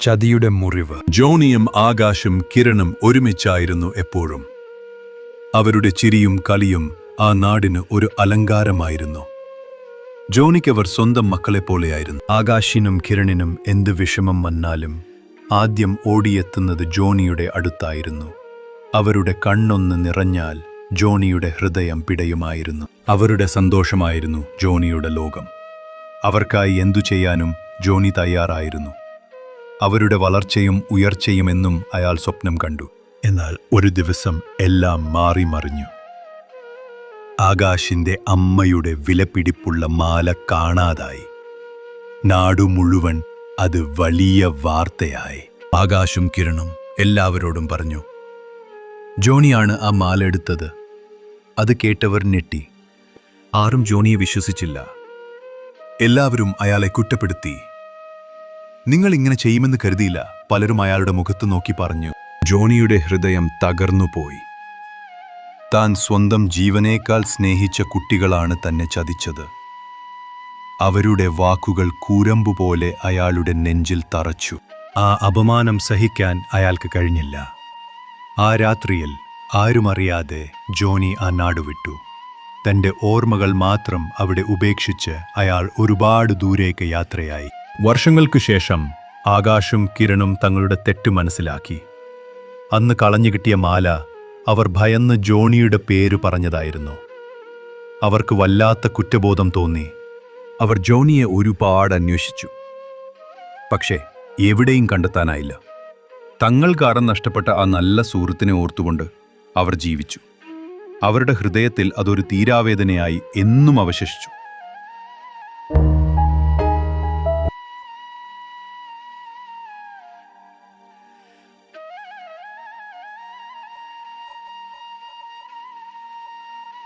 ചതിയുടെ മുറിവ്. ജോണിയും ആകാശും കിരണും ഒരുമിച്ചായിരുന്നു എപ്പോഴും. അവരുടെ ചിരിയും കളിയും ആ നാടിന് ഒരു അലങ്കാരമായിരുന്നു. ജോണിക്കവർ സ്വന്തം മക്കളെപ്പോലെയായിരുന്നു ആകാശിനും കിരണിനും എന്ത് വിഷമം വന്നാലും ആദ്യം ഓടിയെത്തുന്നത് ജോണിയുടെ അടുത്തായിരുന്നു. അവരുടെ കണ്ണൊന്ന് നിറഞ്ഞാൽ ജോണിയുടെ ഹൃദയം പിടയുമായിരുന്നു. അവരുടെ സന്തോഷമായിരുന്നു ജോണിയുടെ ലോകം. അവർക്കായി എന്തു ചെയ്യാനും ജോണി തയ്യാറായിരുന്നു. അവരുടെ വളർച്ചയും ഉയർച്ചയും എന്നും അയാൾ സ്വപ്നം കണ്ടു. എന്നാൽ ഒരു ദിവസം എല്ലാം മാറി മറിഞ്ഞു. ആകാശിന്റെ അമ്മയുടെ വിലപിടിപ്പുള്ള മാല കാണാതായി. നാടു മുഴുവൻ അത് വലിയ വാർത്തയായി. ആകാശും കിരണും എല്ലാവരോടും പറഞ്ഞു ജോണിയാണ് ആ മാല എടുത്തത്. അത് കേട്ടവർ ഞെട്ടി. ആരും ജോണിയെ വിശ്വസിച്ചില്ല. എല്ലാവരും അയാളെ കുറ്റപ്പെടുത്തി. നിങ്ങൾ ഇങ്ങനെ ചെയ്യുമെന്ന് കരുതിയില്ല. പലരും അയാളുടെ മുഖത്ത് നോക്കി പറഞ്ഞു ജോണിയുടെ ഹൃദയം തകർന്നുപോയി താൻ സ്വന്തം ജീവനേക്കാൾ സ്നേഹിച്ച കുട്ടികളാണ് തന്നെ ചതിച്ചത്. അവരുടെ വാക്കുകൾ കൂരമ്പു പോലെ അയാളുടെ നെഞ്ചിൽ തറച്ചു. ആ അപമാനം സഹിക്കാൻ അയാൾക്ക് കഴിഞ്ഞില്ല. ആ രാത്രിയിൽ ആരുമറിയാതെ ജോണി ആ നാടുവിട്ടു തന്റെ ഓർമ്മകൾ മാത്രം അവിടെ ഉപേക്ഷിച്ച് അയാൾ ഒരുപാട് ദൂരേക്ക് യാത്രയായി. വർഷങ്ങൾക്കു ശേഷം ആകാശും കിരണും തങ്ങളുടെ തെറ്റു മനസ്സിലാക്കി. അന്ന് കളഞ്ഞു കിട്ടിയ മാല അവർ ഭയന്ന് ജോണിയുടെ പേര് പറഞ്ഞതായിരുന്നു. അവർക്ക് വല്ലാത്ത കുറ്റബോധം തോന്നി. അവർ ജോണിയെ ഒരുപാട് അന്വേഷിച്ചു. പക്ഷേ എവിടെയും കണ്ടെത്താനായില്ല. തങ്ങൾ കാരണം നഷ്ടപ്പെട്ട ആ നല്ല സുഹൃത്തിനെ ഓർത്തുകൊണ്ട് അവർ ജീവിച്ചു. അവരുടെ ഹൃദയത്തിൽ അതൊരു തീരാവേദനയായി എന്നും അവശേഷിച്ചു.